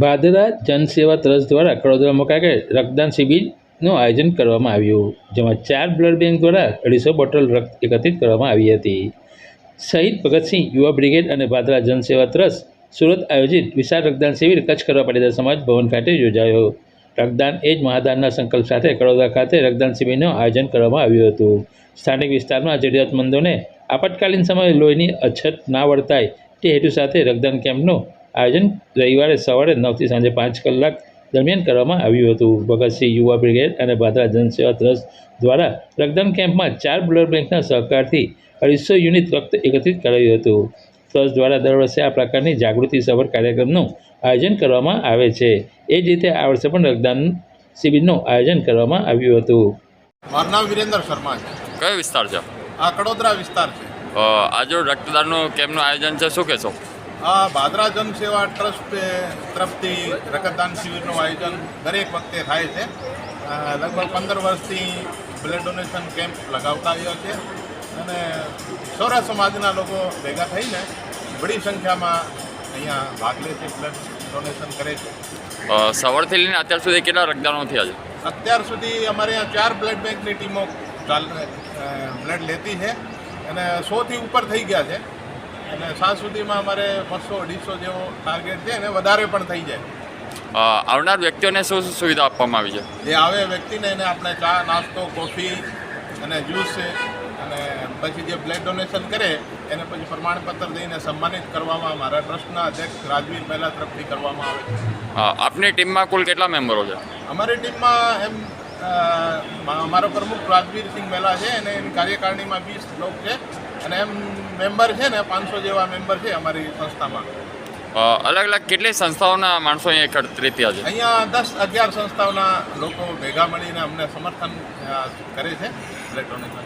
Bhadra જનસેવા trust દ્વારા કડોદરા મુકાકે રક્તદાન શિબિરનું આયોજન કરવામાં આવ્યું, જેમાં ચાર બ્લડ બેંક દ્વારા અઢીસો બોટલ રક્ત એકત્રિત કરવામાં આવી હતી. શહીદ ભગતસિંહ યુવા બ્રિગેડ અને ભાદરા જનસેવા ટ્રસ્ટ સુરત આયોજિત વિશાળ રક્તદાન શિબિર કચ્છ કરવા પાટીદાર સમાજ ભવન ખાતે યોજાયો. રક્તદાન એ જ મહાદાનના સંકલ્પ સાથે કડોદરા ખાતે રક્તદાન શિબિરનું આયોજન કરવામાં આવ્યું હતું. સ્થાનિક વિસ્તારમાં જરૂરિયાતમંદોને આપતકાલીન સમયે લોહીની અછત ના વર્તાય તે હેતુ સાથે રક્તદાન કેમ્પનું આયોજન રવિવારે સવારે નવથી સાંજે પાંચ કલાક દરમિયાન કરવામાં આવ્યું હતું. ભગતસિંહ યુવા બ્રિગેડ અને ભાદરા જનસેવા ટ્રસ્ટ દ્વારા રક્તદાન કેમ્પમાં ચાર બ્લડ બેંકના સહકારથી અઢીસો યુનિટ રક્ત એકત્રિત કરાયું હતું. ટ્રસ્ટ દ્વારા દર વર્ષે આ પ્રકારની જાગૃતિસભર કાર્યક્રમનું આયોજન કરવામાં આવે છે. એ જ રીતે આ વર્ષે પણ રક્તદાન શિબિરનું આયોજન કરવામાં આવ્યું હતું. મારું નામ વિરેન્દ્ર શર્મા છે. કયો વિસ્તાર છે? આ કડોદરા વિસ્તાર છે. આજે રક્તદાનનું કેમ્પનું આયોજન છે શું કહેશો? આ ભાદરા જન સેવા ટ્રસ્ટ તરફથી રક્તદાન શિબિરનું આયોજન દરેક વખતે થાય છે. લગભગ પંદર વર્ષથી બ્લડ ડોનેશન કેમ્પ લગાવતા આવ્યો છે અને સૌરા સમાજના લોકો ભેગા થઈને બડી સંખ્યામાં અહીંયા ભાગ લે છે બ્લડ ડોનેશન કરે છે. સવારથી લઈને અત્યાર સુધી કેટલા રક્તદાનો થયા છે? અત્યાર સુધી અમારે અહીંયા ચાર બ્લડ બેંકની ટીમો બ્લડ લેતી છે અને સોથી ઉપર થઈ ગયા છે. અને સાંજ સુધીમાં અમારે બસો અઢીસો જેવો ટાર્ગેટ છે અને વધારે પણ થઈ જાય. આવનાર વ્યક્તિઓને શું શું સુવિધા આપવામાં આવી છે? જે આવે વ્યક્તિને એને આપણે ચા નાસ્તો કોફી અને જ્યુસ અને પછી જે બ્લડ ડોનેશન કરે એને પછી પ્રમાણપત્ર દઈને સન્માનિત કરવામાં મારા ટ્રસ્ટના અધ્યક્ષ રાજવીર પહેલા તરફથી કરવામાં આવે છે. આપની ટીમમાં કુલ કેટલા મેમ્બરો છે? અમારી ટીમમાં એમ અમારો પ્રમુખ રાજવીરસિંહ મેલા છે અને એની કાર્યકારિણીમાં વીસ લોક છે. અને એમ મેમ્બર છે ને પાંચસો જેવા મેમ્બર છે અમારી સંસ્થામાં. અલગ અલગ કેટલી સંસ્થાઓના માણસો અહીંયા એકત્રિત થયા છે? અહીંયા દસ અગિયાર સંસ્થાઓના લોકો ભેગા મળીને અમને સમર્થન કરે છે ડોનેશન